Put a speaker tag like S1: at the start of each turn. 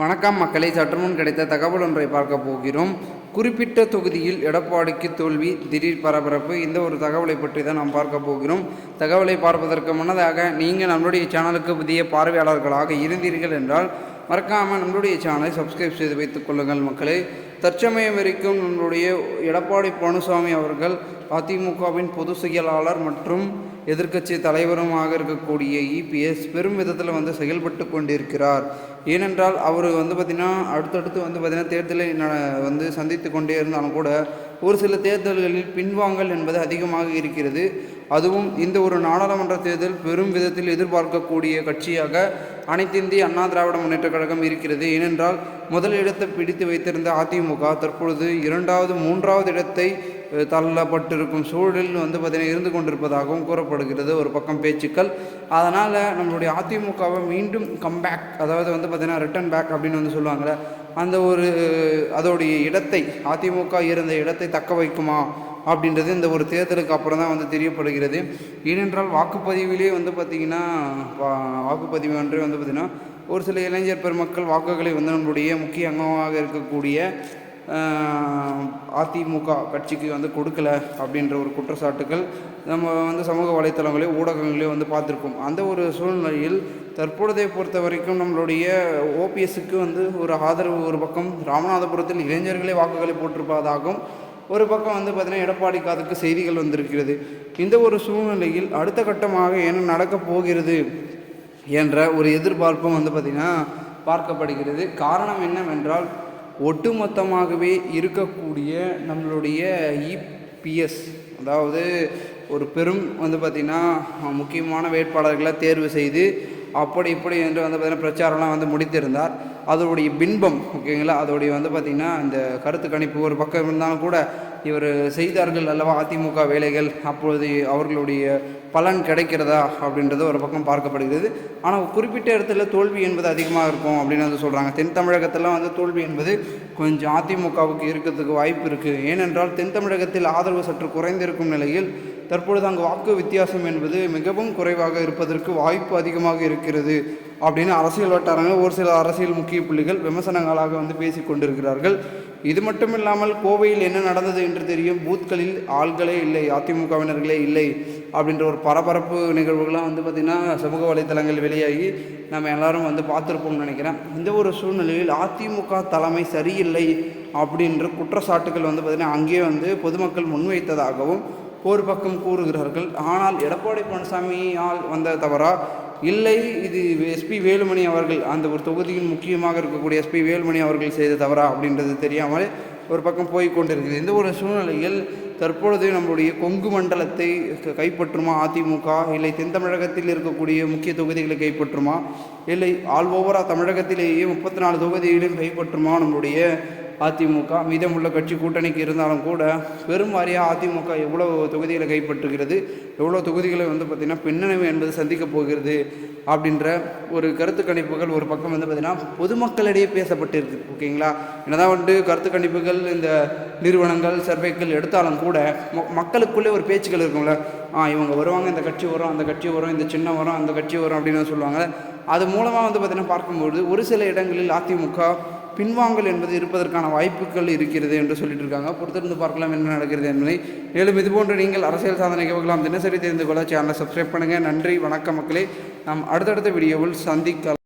S1: வணக்கம் மக்களை சற்றுமுன் கிடைத்த தகவல் ஒன்றை பார்க்க போகிறோம். குறிப்பிட்ட தொகுதியில் எடப்பாடிக்கு தோல்வி திடீர் பரபரப்பு இந்த ஒரு தகவலை பற்றி தான் நாம் பார்க்க போகிறோம். தகவலை பார்ப்பதற்கு முன்னதாக நீங்கள் நம்மளுடைய சேனலுக்கு புதிய பார்வையாளர்களாக இருந்தீர்கள் என்றால் மறக்காமல் நம்மளுடைய சேனலை சப்ஸ்கிரைப் செய்து வைத்துக் கொள்ளுங்கள் மக்களே. தற்சமயம் வரைக்கும் நம்மளுடைய எடப்பாடி பழனிசாமி அவர்கள் அதிமுகவின் பொதுச் செயலாளர் மற்றும் எதிர்க்கட்சி தலைவருமாக இருக்கக்கூடிய இபிஎஸ் பெரும் விதத்தில் வந்து செயல்பட்டு கொண்டிருக்கிறார். ஏனென்றால் அவர் வந்து பார்த்திங்கன்னா அடுத்தடுத்து வந்து பார்த்திங்கன்னா தேர்தலை வந்து சந்தித்து கொண்டே இருந்தாலும் கூட ஒரு சில தேர்தல்களில் பின்வாங்கல் என்பது அதிகமாக இருக்கிறது. அதுவும் இந்த ஒரு நாடாளுமன்ற தேர்தல் பெரும் விதத்தில் எதிர்பார்க்கக்கூடிய கட்சியாக அனைத்திந்திய அண்ணா திராவிட முன்னேற்றக் கழகம் இருக்கிறது. ஏனென்றால் முதல் இடத்தை பிடித்து வைத்திருந்த அதிமுக தற்பொழுது இரண்டாவது மூன்றாவது இடத்தை தள்ளப்பட்டிருக்கும் சூழலில் வந்து பார்த்திங்கன்னா இருந்து கொண்டிருப்பதாகவும் கூறப்படுகிறது. ஒரு பக்கம் பேச்சுக்கள். அதனால் நம்மளுடைய அதிமுகவை மீண்டும் கம்பேக் அதாவது வந்து பார்த்திங்கன்னா ரிட்டன் பேக் அப்படின்னு வந்து சொல்லுவாங்கள்ல அந்த ஒரு அதோடைய இடத்தை அதிமுக இருந்த இடத்தை தக்க வைக்குமா அப்படின்றது இந்த ஒரு தேர்தலுக்கு அப்புறம் தான் வந்து தெரியப்படுகிறது. ஏனென்றால் வாக்குப்பதிவிலே வந்து பார்த்திங்கன்னா வா- வாக்குப்பதிவு அன்றே வந்து பார்த்திங்கன்னா ஒரு சில இளைஞர் பெருமக்கள் வாக்குகளை வந்து நம்மளுடைய முக்கிய அங்கமாக இருக்கக்கூடிய அதிமுக கட்சிக்கு வந்து கொடுக்கல அப்படின்ற ஒரு குற்றச்சாட்டுகள் நம்ம வந்து சமூக வலைத்தளங்களையும் ஊடகங்களையும் வந்து பார்த்துருக்கோம். அந்த ஒரு சூழ்நிலையில் தற்பொழுதை பொறுத்த வரைக்கும் நம்மளுடைய ஓபிஎஸ்க்கு வந்து ஒரு ஆதரவு ஒரு பக்கம் ராமநாதபுரத்தில் இளைஞர்களே வாக்குகளை போட்டிருப்பதாகவும் ஒரு பக்கம் வந்து பார்த்திங்கன்னா எடப்பாடி காதுக்கு செய்திகள் வந்திருக்கிறது. இந்த ஒரு சூழ்நிலையில் அடுத்த கட்டமாக என்ன நடக்கப் போகிறது என்ற ஒரு எதிர்பார்ப்பும் வந்து பார்த்திங்கன்னா பார்க்கப்படுகிறது. காரணம் என்னவென்றால் ஒட்டுமொத்தமாகவே இருக்கக்கூடிய நம்மளுடைய இபிஎஸ் அதாவது ஒரு பெரும் வந்து பார்த்திங்கன்னா முக்கியமான வேட்பாளர்களை தேர்வு செய்து அப்படி இப்படி என்று வந்து பார்த்திங்கன்னா பிரச்சாரம்லாம் வந்து முடித்திருந்தார். அதோடைய பின்பம் ஓகேங்களா? அதோடைய வந்து பார்த்திங்கன்னா இந்த கருத்து கணிப்பு ஒரு பக்கம் இருந்தாலும் கூட இவர் செய்தார்கள் அல்லவா அதிமுக வேலைகள் அப்பொழுது அவர்களுடைய பலன் கிடைக்கிறதா அப்படின்றது ஒரு பக்கம் பார்க்கப்படுகிறது. ஆனால் குறிப்பிட்ட இடத்துல தோல்வி என்பது அதிகமாக இருக்கும் அப்படின்னு வந்து சொல்கிறாங்க தென் தமிழகத்தில் வந்து தோல்வி என்பது கொஞ்சம் அதிமுகவுக்கு இருக்கிறதுக்கு வாய்ப்பு இருக்குது ஏனென்றால் தென் தமிழகத்தில் ஆதரவு சற்று குறைந்திருக்கும் நிலையில் தற்பொழுது அங்கு வாக்கு வித்தியாசம் என்பது மிகவும் குறைவாக இருப்பதற்கு வாய்ப்பு அதிகமாக இருக்கிறது அப்படின்னு அரசியல் வட்டாரங்கள் ஒரு சில அரசியல் முக்கிய புள்ளிகள் விமர்சனங்களாக வந்து பேசி கொண்டிருக்கிறார்கள். இது மட்டும் இல்லாமல் கோவையில் என்ன நடந்தது என்று தெரியும். பூத்களில் ஆள்களே இல்லை அதிமுகவினர்களே இல்லை அப்படின்ற ஒரு பரபரப்பு நிகழ்வுகள்லாம் வந்து பார்த்திங்கன்னா சமூக வலைத்தளங்கள் வெளியாகி நம்ம எல்லாரும் வந்து பார்த்துருப்போம்னு நினைக்கிறேன். இந்த ஒரு சூழ்நிலையில் அதிமுக தலைமை சரியில்லை அப்படின்ற குற்றச்சாட்டுகள் வந்து பார்த்திங்கன்னா அங்கேயே வந்து பொதுமக்கள் முன்வைத்ததாகவும் ஒரு பக்கம் கூறுகிறார்கள் ஆனால் எடப்பாடி பழனிசாமியால் வந்த தவறா? இல்லை இது எஸ்பி வேலுமணி அவர்கள் அந்த ஒரு தொகுதியில் முக்கியமாக இருக்கக்கூடிய எஸ்பி வேலுமணி அவர்கள் செய்த தவறா? அப்படின்றது தெரியாமல் ஒரு பக்கம் போய் கொண்டிருக்கிறது. இந்த ஒரு சூழ்நிலையில் தற்பொழுது நம்மளுடைய கொங்கு மண்டலத்தை க- கைப்பற்றுமா அதிமுக? இல்லை தென் தமிழகத்தில் இருக்கக்கூடிய முக்கிய தொகுதிகளை கைப்பற்றுமா? இல்லை ஆல் ஓவரா தமிழகத்திலேயே முப்பத்தி நாலு தொகுதிகளையும் கைப்பற்றுமா? நம்மளுடைய அதிமுக மீதமுள்ள கட்சி கூட்டணிக்கு இருந்தாலும் கூட பெரும்வாரியாக அதிமுக எவ்வளோ தொகுதிகளை கைப்பற்றுகிறது எவ்வளோ தொகுதிகளை வந்து பார்த்திங்கன்னா பின்னணிவு என்பது சந்திக்கப் போகிறது அப்படின்ற ஒரு கருத்து கணிப்புகள் ஒரு பக்கம் வந்து பார்த்திங்கன்னா பொதுமக்களிடையே பேசப்பட்டிருக்கு ஓகேங்களா? என்னதான் வந்து கருத்து கணிப்புகள் இந்த நிறுவனங்கள் சர்வேக்கள் எடுத்தாலும் கூட மக்களுக்குள்ளே ஒரு பேச்சுக்கள் இருக்கும்ல. ஆ இவங்க வருவாங்க இந்த கட்சி வரும் அந்த கட்சி வரும் இந்த சின்ன வரும் அந்த கட்சி வரும் அப்படின்னு சொல்லுவாங்க அது மூலமாக வந்து பார்த்திங்கன்னா பார்க்கும்பொழுது ஒரு சில இடங்களில் அதிமுக பின்வாங்கல் என்பது இருப்பதற்கான வாய்ப்புகள் இருக்கிறது என்று சொல்லிட்டு இருக்காங்க பொறுத்திருந்து பார்க்கலாம் என்ன நடக்கிறது என்பதை. மேலும் இதுபோன்று நீங்கள் அரசியல் சாதனை நிகழ்வுகளாம் தினசரி தெரிந்து கொள்ள சேனலை சப்ஸ்கிரைப் பண்ணுங்கள் நன்றி. வணக்க மக்களே. நாம் அடுத்தடுத்த வீடியோவில் சந்திக்கலாம்.